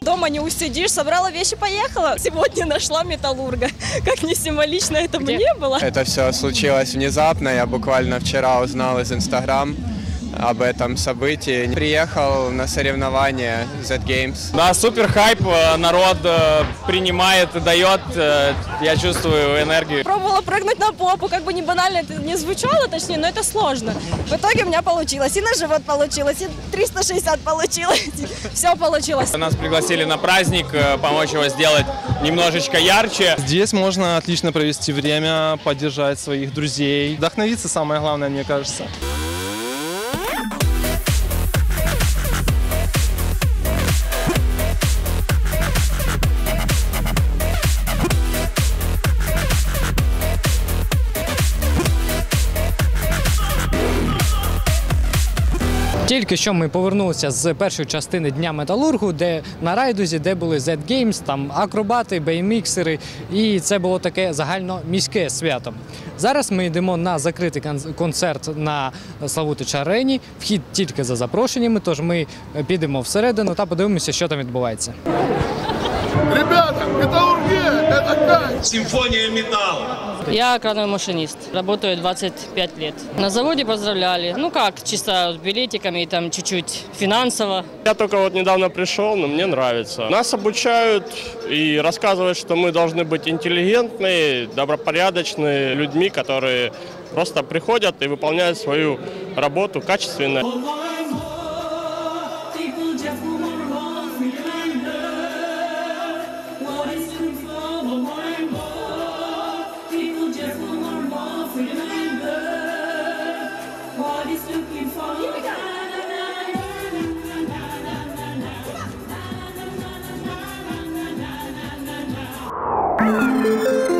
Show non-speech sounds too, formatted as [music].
Дома не усидишь, собрала вещи, поехала. Сегодня нашла металлурга. [laughs] Как не символично это бы не было. Это все случилось внезапно. Я буквально вчера узнал из Инстаграм об этом событии. Приехал на соревнования Z Games. Да, супер хайп, э, народ э, принимает и дает, э, я чувствую энергию. Пробовала прыгнуть на попу, как бы не банально это не звучало, точнее, но это сложно. В итоге у меня получилось. И на живот получилось, и 360 получилось. [laughs] Все получилось. Нас пригласили на праздник, помочь его сделать немножечко ярче. Здесь можно отлично провести время, поддержать своих друзей, вдохновиться самое главное, мне кажется. Тільки що ми повернулися з першої частини дня металургу, де на райдузі, де були Z Games, там акробати, бейміксери, і це було таке загальноміське свято. Зараз ми йдемо на закритий кон- концерт на Славутич арені. Вхід тільки за запрошеннями, тож ми підемо всередину та подивимося, що там відбувається. Ребята, металлургия – это кайф! Симфония металла. Я крановый машинист, работаю 25 лет. На заводе поздравляли. Ну как, чисто с билетиками, там чуть-чуть финансово. Я только вот недавно пришел, но мне нравится. Нас обучают и рассказывают, что мы должны быть интеллигентные, добропорядочные людьми, которые просто приходят и выполняют свою работу качественно. Everybody's looking for. Thank you.